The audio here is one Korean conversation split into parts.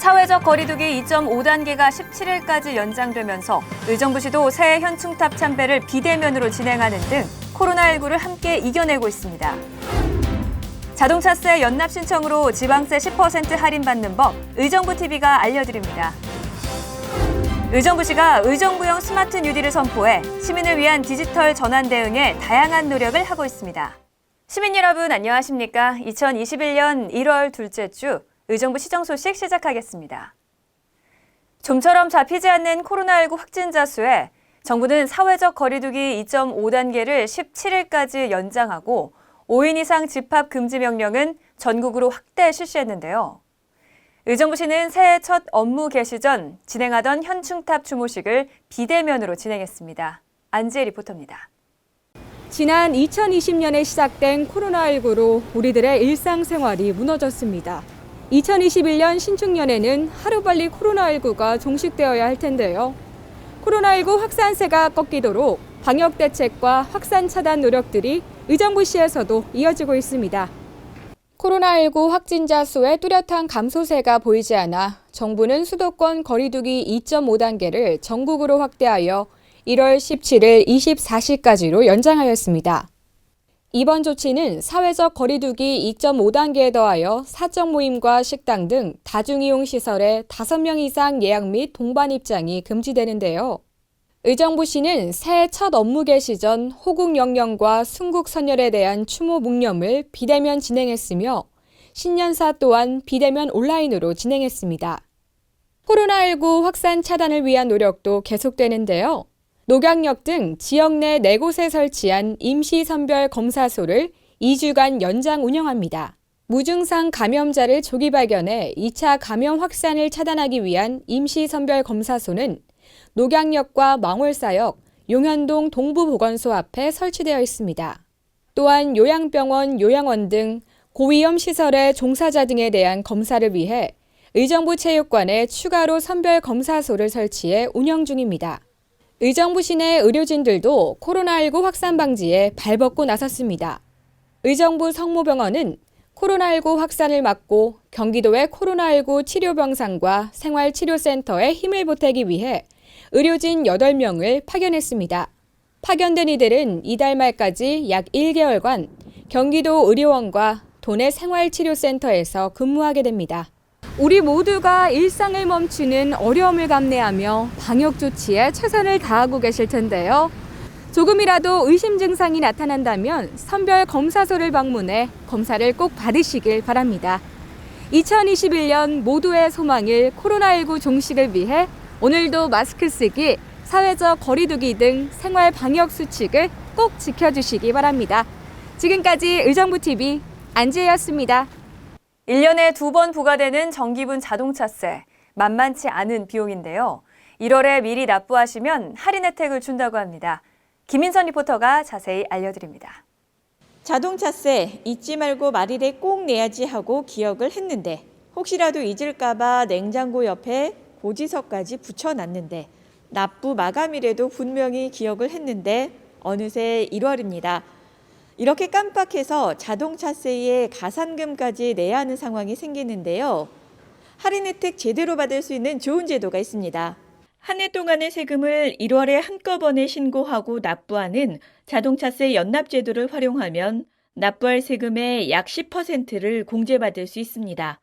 사회적 거리두기 2.5단계가 17일까지 연장되면서 의정부시도 새해 현충탑 참배를 비대면으로 진행하는 등 코로나19를 함께 이겨내고 있습니다. 자동차세 연납 신청으로 지방세 10% 할인받는 법 의정부 TV가 알려드립니다. 의정부시가 의정부형 스마트 뉴딜을 선포해 시민을 위한 디지털 전환 대응에 다양한 노력을 하고 있습니다. 시민 여러분 안녕하십니까? 2021년 1월 둘째 주 의정부 시정 소식 시작하겠습니다. 좀처럼 잡히지 않는 코로나19 확진자 수에 정부는 사회적 거리두기 2.5단계를 17일까지 연장하고 5인 이상 집합 금지 명령은 전국으로 확대 실시했는데요. 의정부시는 새해 첫 업무 개시 전 진행하던 현충탑 추모식을 비대면으로 진행했습니다. 안지혜 리포터입니다. 지난 2020년에 시작된 코로나19로 우리들의 일상생활이 무너졌습니다. 2021년 신축년에는 하루빨리 코로나19가 종식되어야 할 텐데요. 코로나19 확산세가 꺾이도록 방역 대책과 확산 차단 노력들이 의정부시에서도 이어지고 있습니다. 코로나19 확진자 수의 뚜렷한 감소세가 보이지 않아 정부는 수도권 거리두기 2.5단계를 전국으로 확대하여 1월 17일 24시까지로 연장하였습니다. 이번 조치는 사회적 거리두기 2.5단계에 더하여 사적 모임과 식당 등 다중이용 시설에 5명 이상 예약 및 동반 입장이 금지되는데요. 의정부시는 새해 첫 업무 개시 전 호국 영령과 순국 선열에 대한 추모 묵념을 비대면 진행했으며 신년사 또한 비대면 온라인으로 진행했습니다. 코로나19 확산 차단을 위한 노력도 계속되는데요. 녹양역 등 지역 내 4곳에 설치한 임시선별 검사소를 2주간 연장 운영합니다. 무증상 감염자를 조기 발견해 2차 감염 확산을 차단하기 위한 임시선별 검사소는 녹양역과 망월사역, 용현동 동부보건소 앞에 설치되어 있습니다. 또한 요양병원, 요양원 등 고위험 시설의 종사자 등에 대한 검사를 위해 의정부 체육관에 추가로 선별 검사소를 설치해 운영 중입니다. 의정부 시내 의료진들도 코로나19 확산 방지에 발벗고 나섰습니다. 의정부 성모병원은 코로나19 확산을 막고 경기도의 코로나19 치료 병상과 생활치료센터에 힘을 보태기 위해 의료진 8명을 파견했습니다. 파견된 이들은 이달 말까지 약 1개월간 경기도 의료원과 도내 생활치료센터에서 근무하게 됩니다. 우리 모두가 일상을 멈추는 어려움을 감내하며 방역 조치에 최선을 다하고 계실 텐데요. 조금이라도 의심 증상이 나타난다면 선별 검사소를 방문해 검사를 꼭 받으시길 바랍니다. 2021년 모두의 소망일 코로나19 종식을 위해 오늘도 마스크 쓰기, 사회적 거리두기 등 생활 방역 수칙을 꼭 지켜주시기 바랍니다. 지금까지 의정부TV 안지혜였습니다. 1년에 두 번 부과되는 정기분 자동차세. 만만치 않은 비용인데요. 1월에 미리 납부하시면 할인 혜택을 준다고 합니다. 김인선 리포터가 자세히 알려드립니다. 자동차세 잊지 말고 말일에 꼭 내야지 하고 기억을 했는데 혹시라도 잊을까봐 냉장고 옆에 고지서까지 붙여놨는데 납부 마감일에도 분명히 기억을 했는데 어느새 1월입니다. 이렇게 깜빡해서 자동차세에 가산금까지 내야 하는 상황이 생기는데요. 할인 혜택 제대로 받을 수 있는 좋은 제도가 있습니다. 한 해 동안의 세금을 1월에 한꺼번에 신고하고 납부하는 자동차세 연납제도를 활용하면 납부할 세금의 약 10%를 공제받을 수 있습니다.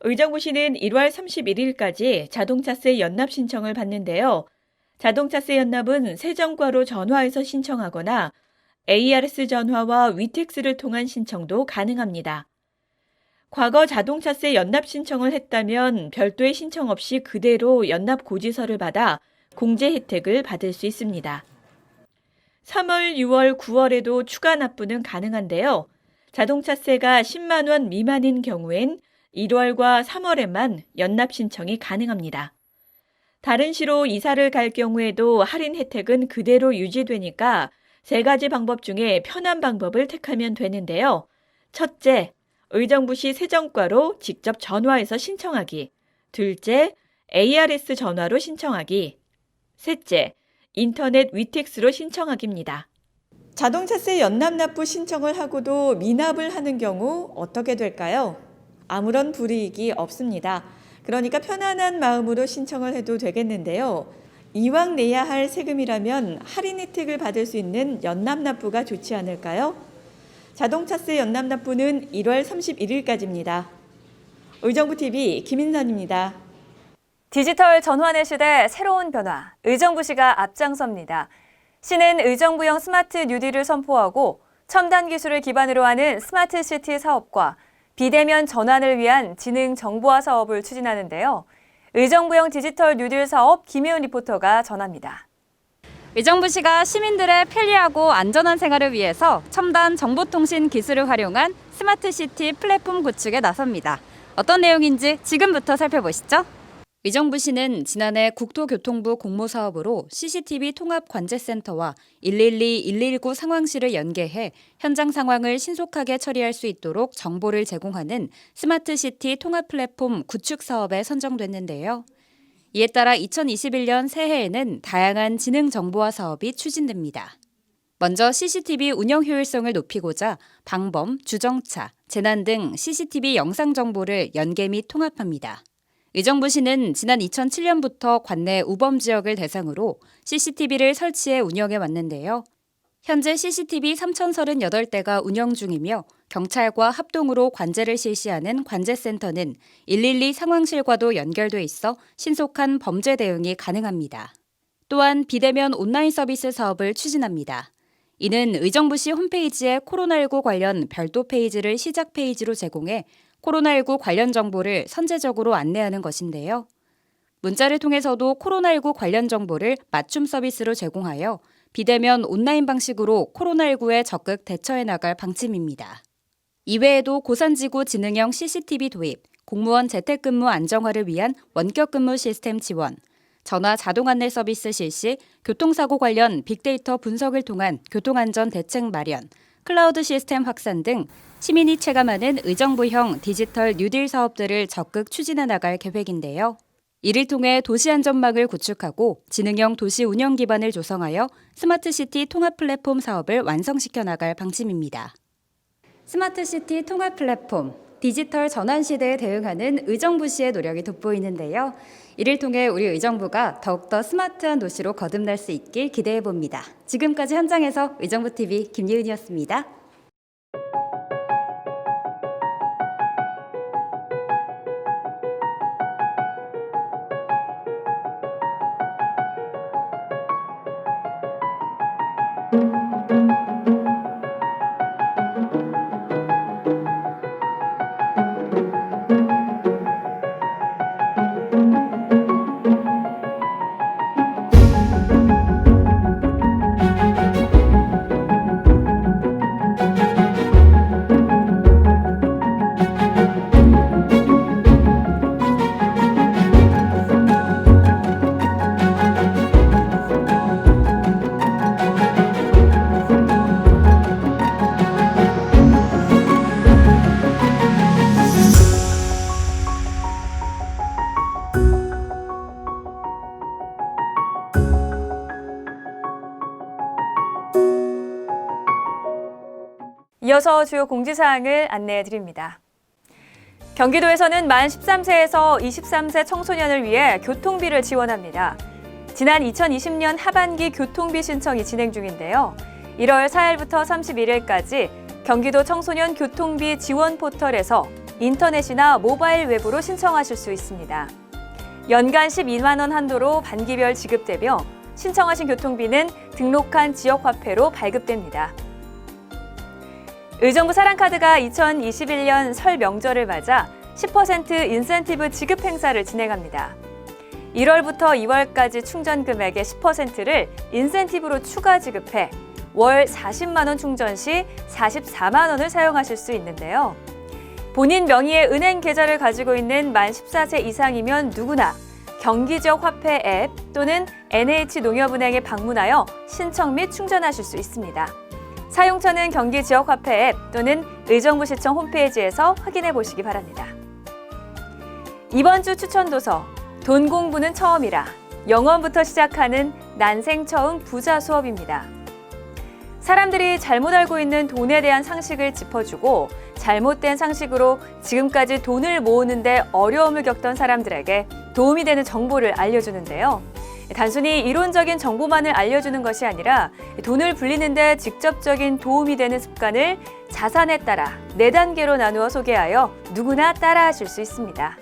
의정부시는 1월 31일까지 자동차세 연납 신청을 받는데요. 자동차세 연납은 세정과로 전화해서 신청하거나 ARS 전화와 위텍스를 통한 신청도 가능합니다. 과거 자동차세 연납 신청을 했다면 별도의 신청 없이 그대로 연납 고지서를 받아 공제 혜택을 받을 수 있습니다. 3월, 6월, 9월에도 추가 납부는 가능한데요. 자동차세가 10만 원 미만인 경우엔 1월과 3월에만 연납 신청이 가능합니다. 다른 시로 이사를 갈 경우에도 할인 혜택은 그대로 유지되니까 세 가지 방법 중에 편한 방법을 택하면 되는데요. 첫째, 의정부시 세정과로 직접 전화해서 신청하기. 둘째, ARS 전화로 신청하기. 셋째, 인터넷 위텍스로 신청하기입니다. 자동차세 연납 납부 신청을 하고도 미납을 하는 경우 어떻게 될까요? 아무런 불이익이 없습니다. 그러니까 편안한 마음으로 신청을 해도 되겠는데요. 이왕 내야 할 세금이라면 할인 혜택을 받을 수 있는 연납납부가 좋지 않을까요? 자동차세 연납납부는 1월 31일까지입니다. 의정부 TV 김인선입니다. 디지털 전환의 시대 새로운 변화, 의정부시가 앞장섭니다. 시는 의정부형 스마트 뉴딜을 선포하고 첨단 기술을 기반으로 하는 스마트 시티 사업과 비대면 전환을 위한 지능 정보화 사업을 추진하는데요. 의정부형 디지털 뉴딜 사업 김혜은 리포터가 전합니다. 의정부시가 시민들의 편리하고 안전한 생활을 위해서 첨단 정보통신 기술을 활용한 스마트시티 플랫폼 구축에 나섭니다. 어떤 내용인지 지금부터 살펴보시죠. 의정부시는 지난해 국토교통부 공모사업으로 CCTV 통합 관제센터와 112, 119 상황실을 연계해 현장 상황을 신속하게 처리할 수 있도록 정보를 제공하는 스마트시티 통합 플랫폼 구축 사업에 선정됐는데요. 이에 따라 2021년 새해에는 다양한 지능 정보화 사업이 추진됩니다. 먼저 CCTV 운영 효율성을 높이고자 방범, 주정차, 재난 등 CCTV 영상 정보를 연계 및 통합합니다. 의정부시는 지난 2007년부터 관내 우범 지역을 대상으로 CCTV를 설치해 운영해 왔는데요. 현재 CCTV 3,038대가 운영 중이며 경찰과 합동으로 관제를 실시하는 관제센터는 112 상황실과도 연결돼 있어 신속한 범죄 대응이 가능합니다. 또한 비대면 온라인 서비스 사업을 추진합니다. 이는 의정부시 홈페이지에 코로나19 관련 별도 페이지를 시작 페이지로 제공해 코로나19 관련 정보를 선제적으로 안내하는 것인데요. 문자를 통해서도 코로나19 관련 정보를 맞춤 서비스로 제공하여 비대면 온라인 방식으로 코로나19에 적극 대처해 나갈 방침입니다. 이외에도 고산지구 지능형 CCTV 도입, 공무원 재택근무 안정화를 위한 원격 근무 시스템 지원, 전화 자동 안내 서비스 실시, 교통사고 관련 빅데이터 분석을 통한 교통안전 대책 마련, 클라우드 시스템 확산 등 시민이 체감하는 의정부형 디지털 뉴딜 사업들을 적극 추진해 나갈 계획인데요. 이를 통해 도시 안전망을 구축하고 지능형 도시 운영 기반을 조성하여 스마트시티 통합 플랫폼 사업을 완성시켜 나갈 방침입니다. 스마트시티 통합 플랫폼 디지털 전환 시대에 대응하는 의정부시의 노력이 돋보이는데요. 이를 통해 우리 의정부가 더욱더 스마트한 도시로 거듭날 수 있길 기대해 봅니다. 지금까지 현장에서 의정부 TV 김예은이었습니다. 이어서 주요 공지사항을 안내해 드립니다. 경기도에서는 만 13세에서 23세 청소년을 위해 교통비를 지원합니다. 지난 2020년 하반기 교통비 신청이 진행 중인데요. 1월 4일부터 31일까지 경기도 청소년 교통비 지원 포털에서 인터넷이나 모바일 웹으로 신청하실 수 있습니다. 연간 12만 원 한도로 반기별 지급되며 신청하신 교통비는 등록한 지역 화폐로 발급됩니다. 의정부 사랑카드가 2021년 설 명절을 맞아 10% 인센티브 지급 행사를 진행합니다. 1월부터 2월까지 충전 금액의 10%를 인센티브로 추가 지급해 월 40만 원 충전 시 44만 원을 사용하실 수 있는데요. 본인 명의의 은행 계좌를 가지고 있는 만 14세 이상이면 누구나 경기 지역 화폐 앱 또는 NH농협은행에 방문하여 신청 및 충전하실 수 있습니다. 사용처는 경기 지역 화폐 앱 또는 의정부시청 홈페이지에서 확인해 보시기 바랍니다. 이번 주 추천 도서 돈 공부는 처음이라 영원부터 시작하는 난생 처음 부자 수업입니다. 사람들이 잘못 알고 있는 돈에 대한 상식을 짚어주고 잘못된 상식으로 지금까지 돈을 모으는데 어려움을 겪던 사람들에게 도움이 되는 정보를 알려주는데요. 단순히 이론적인 정보만을 알려주는 것이 아니라 돈을 불리는데 직접적인 도움이 되는 습관을 자산에 따라 네 단계로 나누어 소개하여 누구나 따라하실 수 있습니다.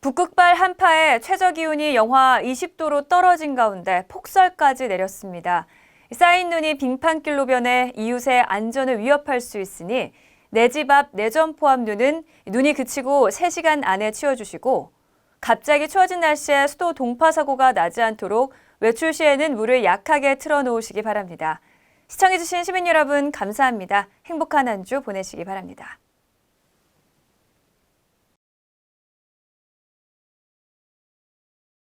북극발 한파에 최저 기온이 영하 20도로 떨어진 가운데 폭설까지 내렸습니다. 쌓인 눈이 빙판길로 변해 이웃의 안전을 위협할 수 있으니 내 집 앞 내전 포함 눈은 눈이 그치고 3시간 안에 치워주시고 갑자기 추워진 날씨에 수도 동파 사고가 나지 않도록 외출 시에는 물을 약하게 틀어 놓으시기 바랍니다. 시청해주신 시민 여러분 감사합니다. 행복한 한 주 보내시기 바랍니다.